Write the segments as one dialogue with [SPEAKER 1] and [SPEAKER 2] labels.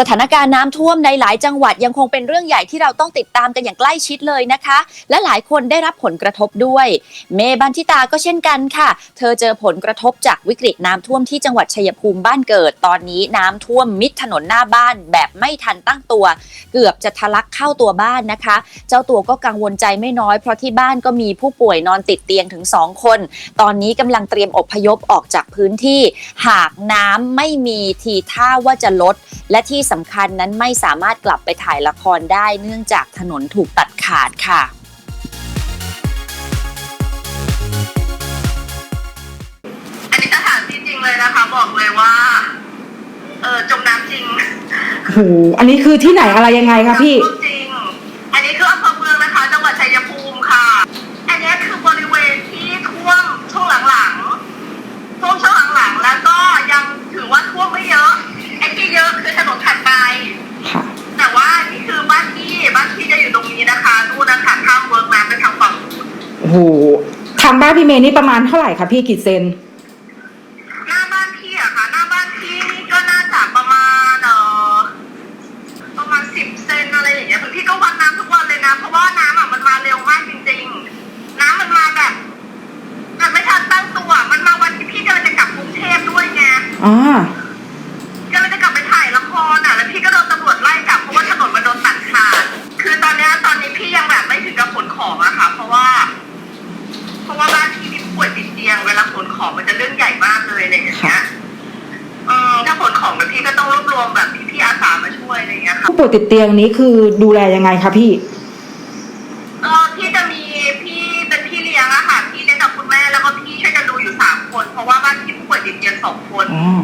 [SPEAKER 1] สถานการณ์น้ำท่วมในหลายจังหวัดยังคงเป็นเรื่องใหญ่ที่เราต้องติดตามกันอย่างใกล้ชิดเลยนะคะ และหลายคนได้รับผลกระทบด้วย เมบันทิตาก็เช่นกันค่ะ เธอเจอผลกระทบจากวิกฤตน้ำท่วมที่จังหวัดชัยภูมิบ้านเกิด ตอนนี้น้ำท่วมมิดถนนหน้าบ้าน แบบไม่ทันตั้งตัว เกือบจะทะลักเข้าตัวบ้านนะคะ เจ้าตัวก็กังวลใจไม่น้อยเพราะที่บ้านก็มีผู้ป่วยนอนติดเตียงถึง2คน ตอนนี้กำลังเตรียมอพยพออกจากพื้นที่ หากน้ำไม่มีทีท่าว่าจะลดและที่สำคัญนั้นไม่สามารถกลับไปถ่ายละครได้เนื่องจากถนนถูกตัดขาดค่ะ
[SPEAKER 2] อันนี้ก็ถามจริงๆเลยนะคะ บอกเลยว่า เออจมน้ำจริง
[SPEAKER 3] โอ้โห อันนี้คือที่ไหนอะไรยังไงคะพี่
[SPEAKER 2] น้ำท่วมจริง อันนี้คืออำเภอเมืองนะคะ จังหวัดชัยภูมิค่ะ อันนี้คือบริเวณที่ท่วมช่วงหลังๆท่วมช่วงหลังๆ แล้วก็ยังถือว่าท่วมไม่เยอะไอ้ที่เยอะคือถนนถัดไป
[SPEAKER 3] ค่ะ
[SPEAKER 2] แต่ว่านี่คือบ้านที่บ้านที่จะอยู่ตรงนี้นะคะนู่นนะคะ ข้ามเวิร์กน้ำไปทางฝั่งนู้น
[SPEAKER 3] โอ้โหทางบ้านพี่เมย์นี่ประมาณเท่าไหร่คะพี่กี่เซน
[SPEAKER 2] หน้าบ้านพี่อะค่ะ หน้าบ้านพี่นี่ก็น่าจะประมาณเออประมาณสิบเซนอะไรอย่างเงี้ยคือพี่ก็วัดน้ำทุกวันเลยนะ เพราะว่าน้ำอะมันมาเร็วมากจริง ๆ น้ำมันมาแบบแบบไม่ทันตั้งตัว มันมาวันที่พี่กำลังจะกลับกรุงเทพด้วยไง
[SPEAKER 3] อ่า
[SPEAKER 2] ขนของมันจะเรื่องใหญ่มากเลยอะไรอย่างเงี้ย
[SPEAKER 3] ค่ะ
[SPEAKER 2] อืมถ้าขนของแบบพี่ก็ต้องรวบรวมแบบพี่ๆอาสามาช่วยอะไรอย่างเงี้ยค่ะ
[SPEAKER 3] ผู้ป่วยติดเตียงนี้คือดูแลยังไงคะพี่
[SPEAKER 2] เออพี่จะมีพี่เป็นพี่เลี้ยงอะค่ะพี่เลี้ยงกับคุณแม่แล้วก็พี่ช่วยกันดูอยู่สามคน เพราะว่าบ้านพี่ผู้ป่วยติดเตียงสองคน
[SPEAKER 3] อ๋อ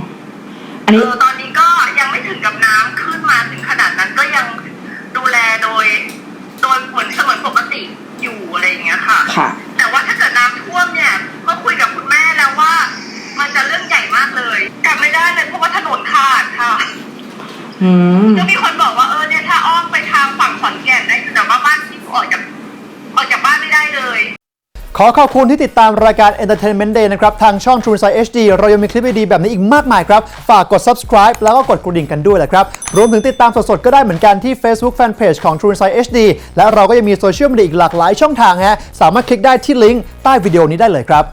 [SPEAKER 3] อันนี้
[SPEAKER 2] เออตอนนี้ก็ยังไม่ถึงกับน้ำขึ้นมาถึงขนาดนั้นก็ยังดูแลโดย โดยเหมือนเสมือนปกติอยู่อะไรอย่างเงี้ยค่ะค่ะ
[SPEAKER 3] อืม
[SPEAKER 2] ก็มีคนบอกว่าเออเนี่ยถ้าอ้อมไปทางฝั่งขอนแก่นได้แต่ว่าบ้านที่ออกจากออกจากบ้านไม่ได้เลย
[SPEAKER 4] ขอขอบคุณที่ติดตามรายการ Entertainment Day นะครับ ทางช่อง True Insight HD เรายังมีคลิปดีๆแบบนี้อีกมากมายครับ ฝากกด subscribe แล้วก็กดกระดิ่งกันด้วยแหละครับ รวมถึงติดตามสดๆ ก็ได้เหมือนกันที่ Facebook Fanpage ของ True Insight HD และเราก็ยังมีโซเชียลมีเดียอีกหลากหลายช่องทางฮะสามารถคลิกได้ที่ลิงก์ใต้วิดีโอนี้ได้เลยครับ